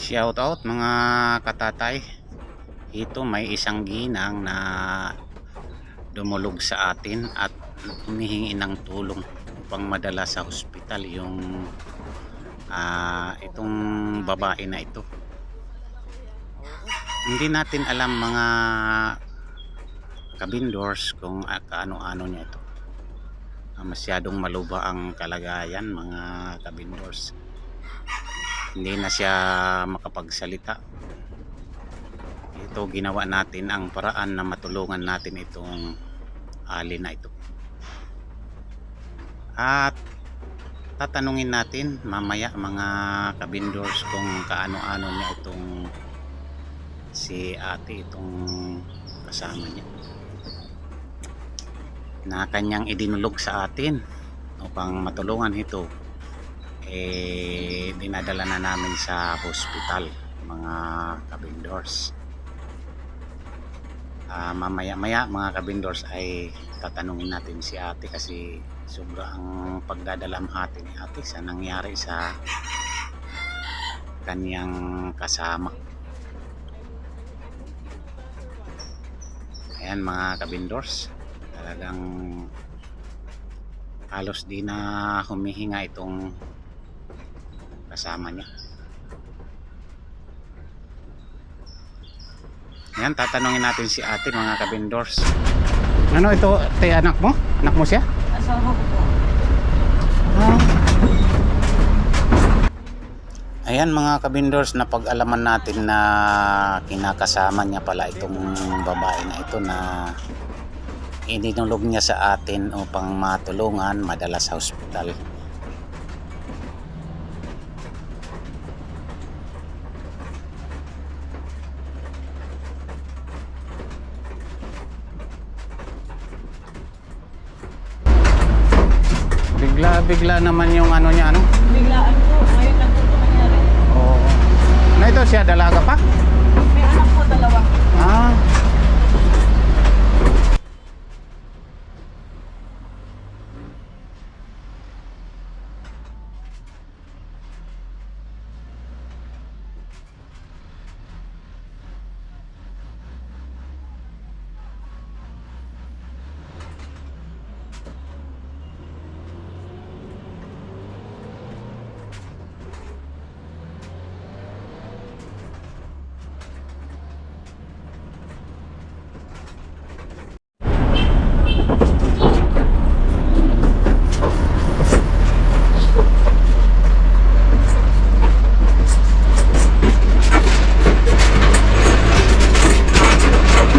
Shout out mga katatay. Ito may isang ginang na dumulog sa atin at humihingi ng tulong upang madala sa hospital yung ah, itong babae na ito. Hindi natin alam mga kabindors kung ah, kaano-ano niya ito. Ah, masyadong maluba ang kalagayan mga kabindors hindi na siya makapagsalita. Ito ginawa natin ang paraan na matulungan natin itong ali na ito. At tatanungin natin mamaya mga kabindors kung kaano-ano niya itong si ate itong kasama niya. Na kanyang idinulog sa atin upang matulungan ito eh dinadala na namin sa hospital mga kabindors. Ah, mamaya maya mga kabindors ay tatanungin natin si ate kasi sobrang pagdadalamhati ni ate sa nangyari sa kanyang kasama. Ayan mga kabindors talagang halos di na humihinga itong kasama niya. Yan, tatanungin natin si ate mga kabindors. Ano ito, te anak mo? Anak mo siya? Asawa ko po. Ayan mga kabindors, napag-alaman natin na kinakasama niya pala itong babae na ito na ininulog niya sa atin upang matulungan madala sa hospital. Bigla-bigla naman yung ano niya ano? Biglaan po. Ngayon lang po nangyari. Oo. Na ito siya dalaga pa? May anak po dalawa. Ah.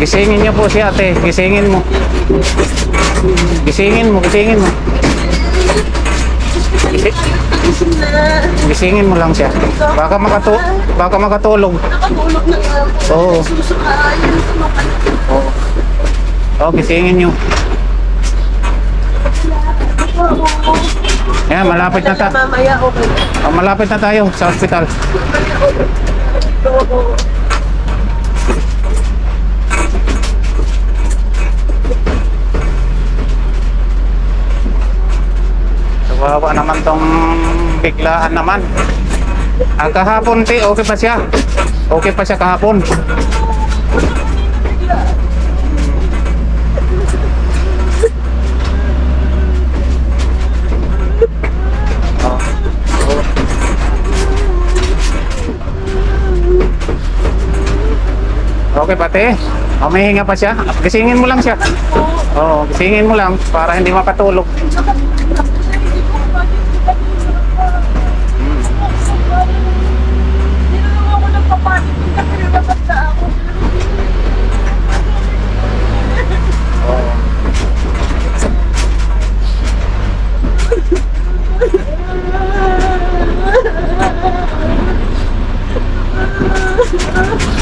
Gisingin niyo po si ate. Gisingin mo. Gisingin mo, gisingin mo. Gisi- Gisingin mo lang siya. Baka makatu baka makatulog. Nakatulog na nga po. Oo. Susukayan sa ko. Oh, gisingin niyo. Ayan, malapit na ta. Mamaya okay. oh, malapit na tayo sa okay. Oo. Kawawa naman tong biglaan naman. Ah, kahapon ti, okay pa siya. Okay pa siya kahapon. Okay pati. Oh, may hinga pa siya. Gisingin mo lang siya. Oo, gisingin mo lang para hindi makatulog. Hindi na lang ako nagpapanik. Kasi nababasa ako.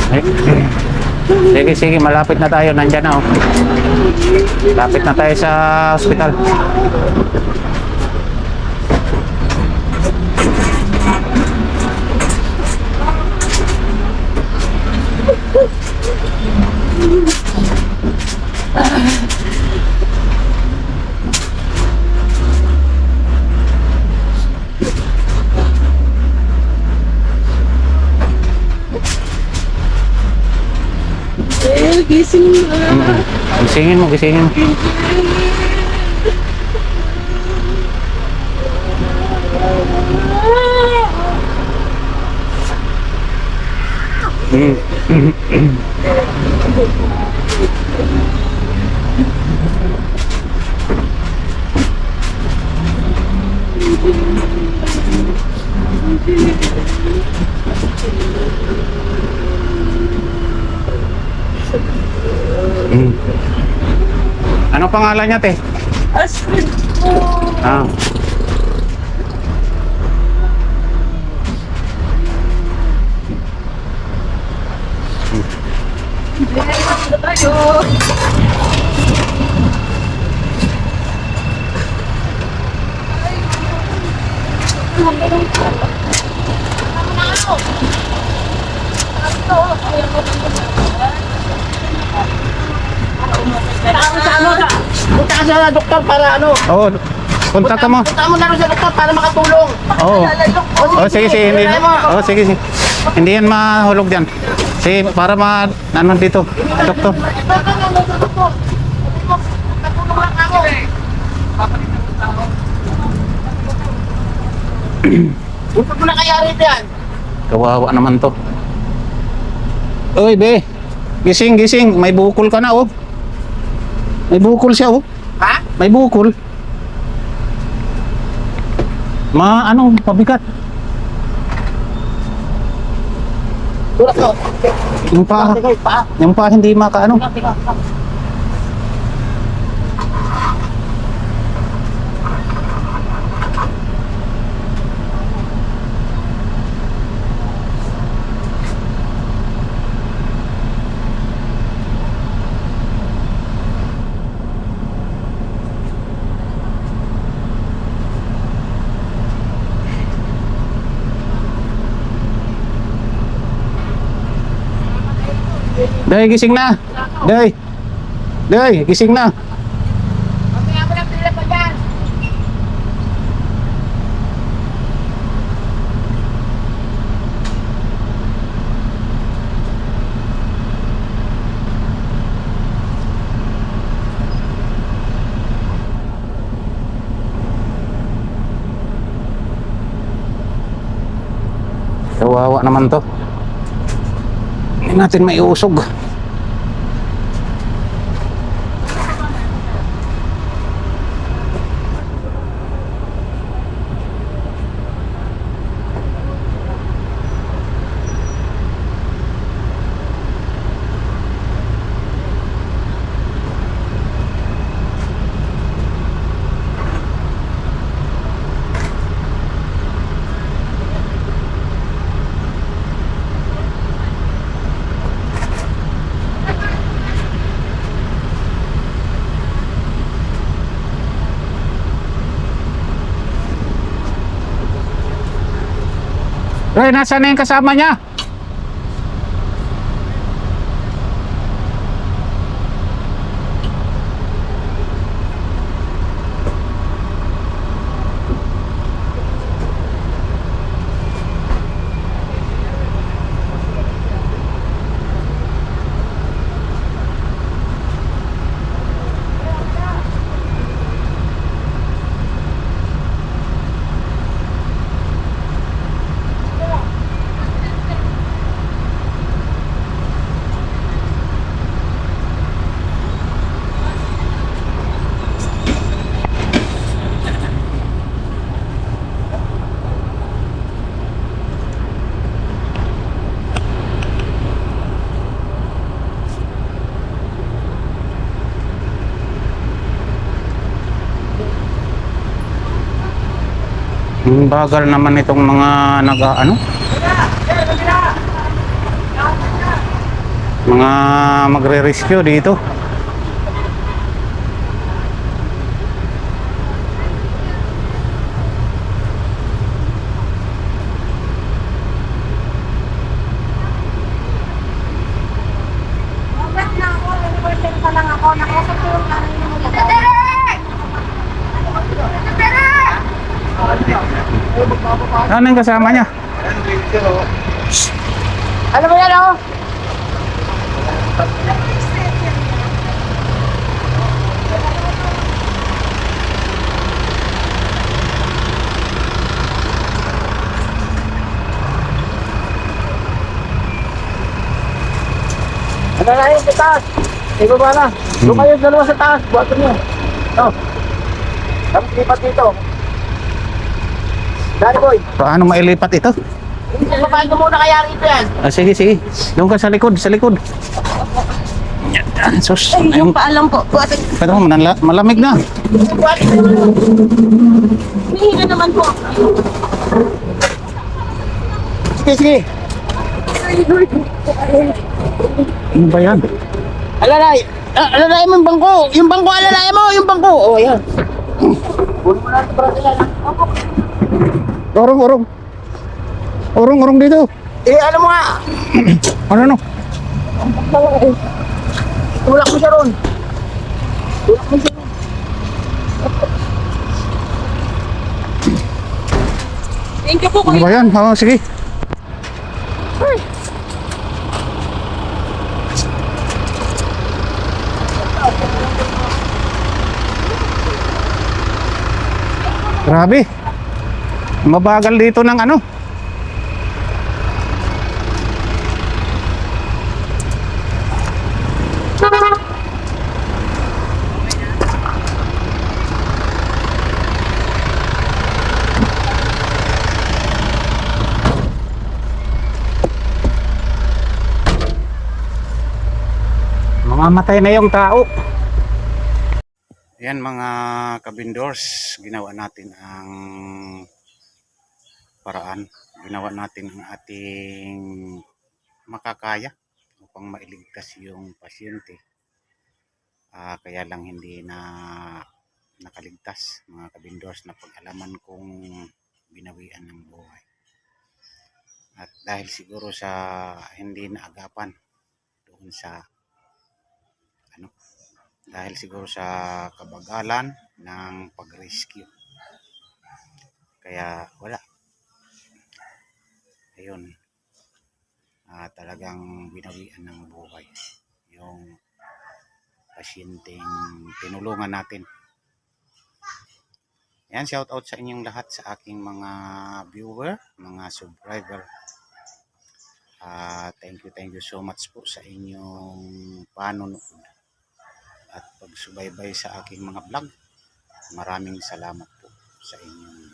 Eh, Sige, sige, malapit na tayo. Nandyan na, oh. Malapit na tayo sa hospital. Gising na. Mm. Gisingin mo, gisingin. Mm. Mm. Ano pangalan niya, te? Astrid po. Ah. Ano tayo? Punta sa punta ka sa doktor para ano? Oo. Punta mo. Punta mo na rin sa doktor para makatulong. Oo. Oh, sige, sige. Hindi. Oh, sige, sige. Hindi yan mahulog dyan. Sige, para ma... Ano dito? Doktor. Huwag mo na kaya rito yan. Kawawa naman to. Uy, be. Gising, gising. May bukol ka na, oh. May bukol siya, oh. Ha? May bukol. Ma, ano, pabigat. Tulak mo. Yung pa, yung pa hindi makaano. Tigay pa. Day, gising na. Day. Day, gising na. Mamaya mo lang pila pa yan. Kawawa naman to. Hindi natin maiusog. Ray, nasaan na yung kasama niya? Ang bagal naman itong mga nag ano? Mga magre-rescue dito. Ano yung kasama niya? Ano ba yan oh? Ano na yun sa taas? Ibaba na. Lumayo dalawa sa taas. Buhatin niyo. Oh. Tapos lipat dito. Dali boy. Paano mailipat ito? Papain ko muna kaya rito yan. Ah, sige, sige. Doon ka sa likod, sa likod. Yan, sus. Ay, yung paalam po. Buhat. Pero manala, malamig na. Buhatin mo. May naman po. Sige, sige. Ano ba yan? Alalay. Ah, alalay mo yung bangko. Yung bangko, alalay mo. Yung bangko. Oh, yan. Puno mo na ito para sila. Urong, urong. Urong, urong dito. Eh, ano mo nga. Ano, ano? Tulak mo siya ron. Tulak mo siya ron. Thank you po, Ano ba yan? Oo, sige. Grabe. Mabagal dito ng ano. Mamamatay na yung tao. Yan mga kabindors, ginawa natin ang paraan. Ginawa natin ang ating makakaya upang mailigtas yung pasyente. Ah, kaya lang hindi na nakaligtas mga kabindors na pag-alaman kung binawian ng buhay. At dahil siguro sa hindi naagapan doon sa ano dahil siguro sa kabagalan ng pag-rescue. Kaya wala. Ayun. Ah, talagang binawian ng buhay yung pasyenteng tinulungan natin. Yan, shout out sa inyong lahat sa aking mga viewer, mga subscriber. Ah, thank you, thank you so much po sa inyong panonood at pagsubaybay sa aking mga vlog. Maraming salamat po sa inyong.